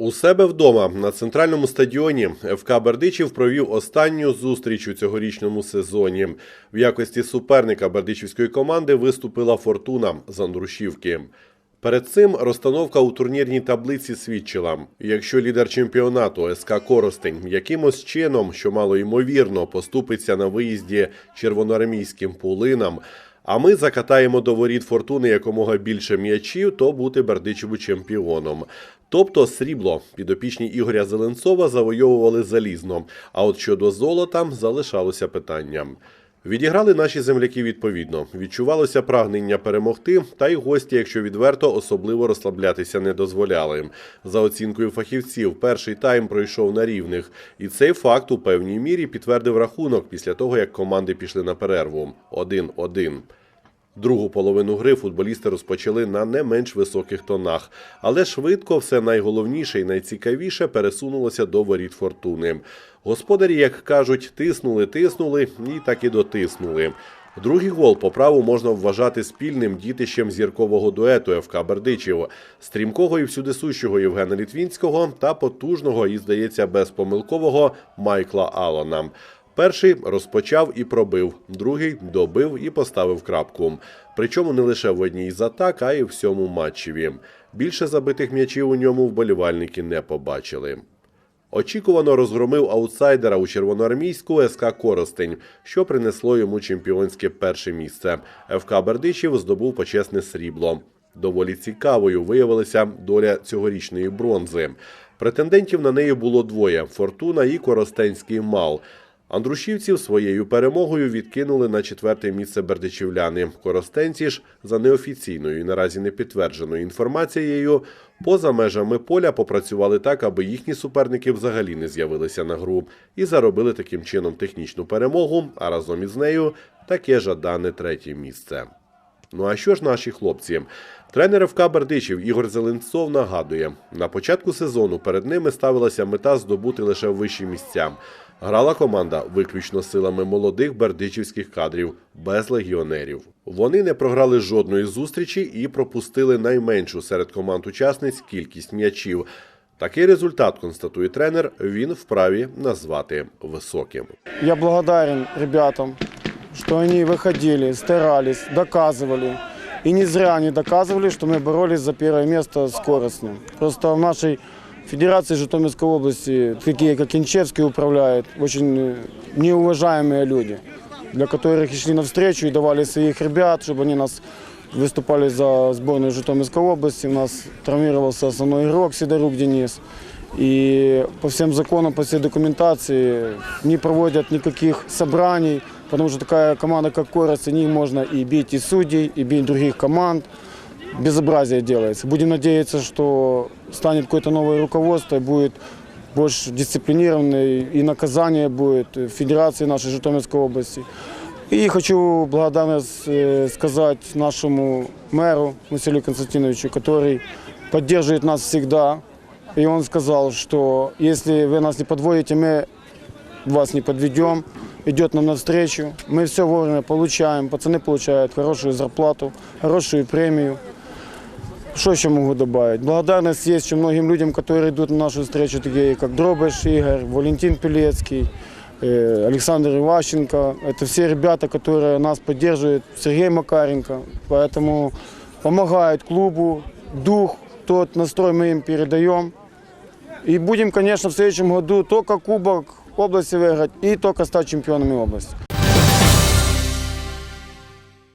У себе вдома на центральному стадіоні ФК Бердичів провів останню зустріч у цьогорічному сезоні. В якості суперника бердичівської команди виступила Фортуна з Андрушівки. Перед цим розстановка у турнірній таблиці свідчила: якщо лідер чемпіонату СК Коростень якимось чином, що мало ймовірно, поступиться на виїзді червоноармійським пулинам. А ми закатаємо до воріт фортуни якомога більше м'ячів, то бути Бердичеву чемпіоном. Тобто срібло підопічні Ігоря Зеленцова завойовували залізно. А от щодо золота залишалося питанням. Відіграли наші земляки відповідно. Відчувалося прагнення перемогти, та й гості, якщо відверто, особливо розслаблятися не дозволяли. За оцінкою фахівців, перший тайм пройшов на рівних, і цей факт у певній мірі підтвердив рахунок після того, як команди пішли на перерву 1-1. Другу половину гри футболісти розпочали на не менш високих тонах, але швидко все найголовніше і найцікавіше пересунулося до воріт фортуни. Господарі, як кажуть, тиснули, тиснули і так і дотиснули. Другий гол по праву можна вважати спільним дітищем зіркового дуету ФК Бердичів, стрімкого і всюдисущого Євгена Літвінського та потужного і, здається, безпомилкового Майкла Алана. Перший розпочав і пробив, другий добив і поставив крапку. Причому не лише в одній з атак, а й в всьому матчеві. Більше забитих м'ячів у ньому вболівальники не побачили. Очікувано розгромив аутсайдера у червоноармійську СК Коростень, що принесло йому чемпіонське перше місце. ФК Бердичів здобув почесне срібло. Доволі цікавою виявилася доля цьогорічної бронзи. Претендентів на неї було двоє: Фортуна і Коростенський мал. Андрушівців своєю перемогою відкинули на четверте місце бердичівляни. Коростенці ж за неофіційною і наразі не підтвердженою інформацією поза межами поля попрацювали так, аби їхні суперники взагалі не з'явилися на гру і заробили таким чином технічну перемогу, а разом із нею таке жадане третє місце. Ну а що ж наші хлопці? Тренер ФК Бердичів Ігор Зеленцов нагадує, на початку сезону перед ними ставилася мета здобути лише вищі місця. Грала команда виключно силами молодих бердичівських кадрів, без легіонерів. Вони не програли жодної зустрічі і пропустили найменшу серед команд-учасниць кількість м'ячів. Такий результат, констатує тренер, він вправі назвати високим. Я благодарен ребятам, что они выходили, старались, доказывали. И не зря они доказывали, что мы боролись за первое место с Коростным. Просто в нашей Федерации Житомирской области, такие как Инчевский управляют, очень э, неуважаемые люди, для которых и шли навстречу и давали своих ребят, чтобы они нас выступали за сборную Житомирской области. У нас травмировался основной игрок Сидорук Денис. И по всем законам, по всей документации не проводят никаких собраний, потому что такая команда, как Корос, не можно и бить и судей, и бить других команд. Безобразие делается. Будем надеяться, что станет какое-то новое руководство, и будет больше дисциплинированное, и наказание будет в Федерации нашей Житомирской области. И хочу благодарность э, сказать нашему мэру Василию Константиновичу, который поддерживает нас всегда. И он сказал, что если вы нас не подводите, мы вас не подведем, идет нам навстречу. Мы все вовремя получаем, пацаны получают хорошую зарплату, хорошую премию. Что еще могу добавить? Благодарность есть еще многим людям, которые идут на нашу встречу, такие как Дробыш Игорь, Валентин Пелецкий, э, Александр Иващенко. Это все ребята, которые нас поддерживают, Сергей Макаренко. Поэтому помогают клубу, дух, тот настрой мы им передаем. И будем, конечно, в следующем году только Кубок области выиграть и только стать чемпионами области.